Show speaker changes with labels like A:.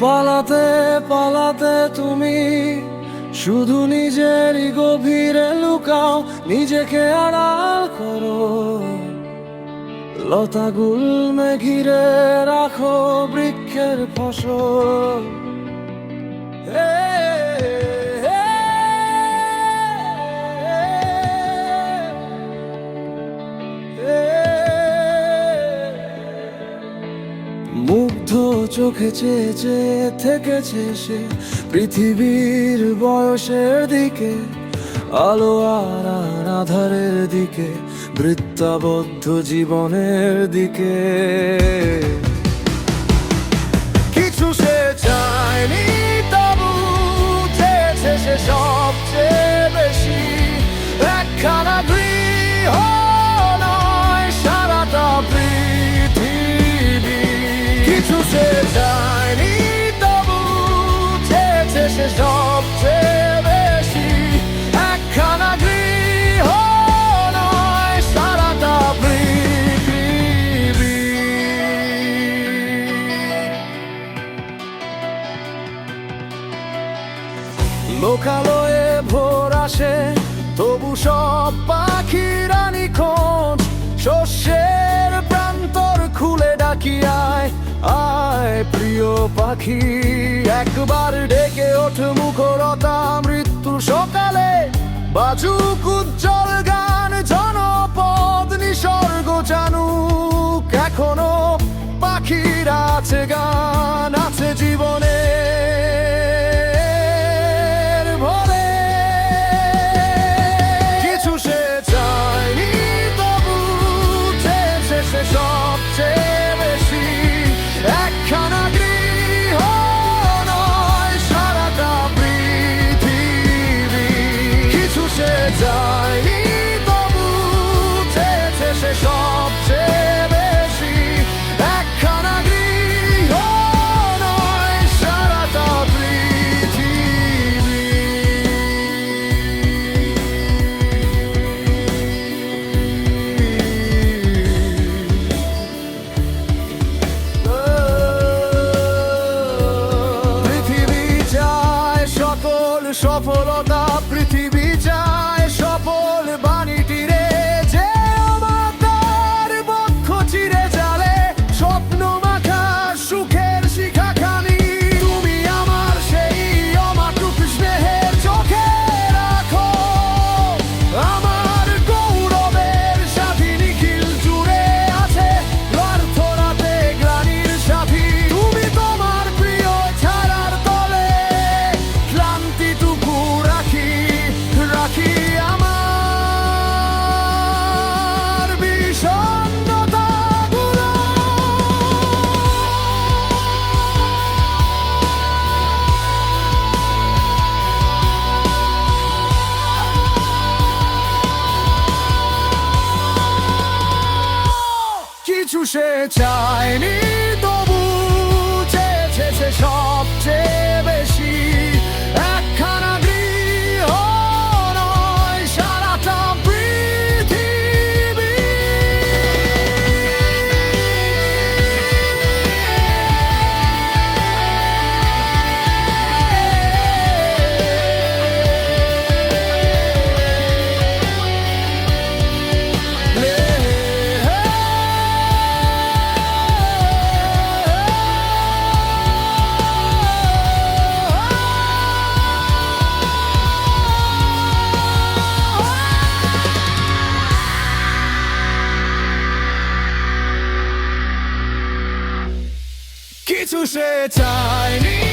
A: পালাতে পালাতে তুমি শুধু নিজেরই গভীরে লুকাও, নিজেকে আড়াল করো। লতা গুলমে ঘিরে রাখো বৃক্ষের ফসল। চোখে চেয়ে চেয়ে থেকেছে সে পৃথিবীর বয়সের দিকে, আলো আর আধারের দিকে, বৃত্তাবদ্ধ জীবনের দিকে। কিছু সে চায়নি, তবু চেয়েছে সে সবচেয়ে বেশি। একখানা গৃহ সে সবচেয়ে বেশি। একখানা গৃহ নয় সারাটা লোকালয়ে ভোর আসে তবু সব পাখিরা প্রিয় পাখি একবার ডেকে ওঠ মুখরতা মৃত্যু সকালে বাজুক উজ্জ্বল গান সকল কিছু সে চায়নি তবু চেয়েছে সবচেয়ে বেশি। কিছু সে চায়নি।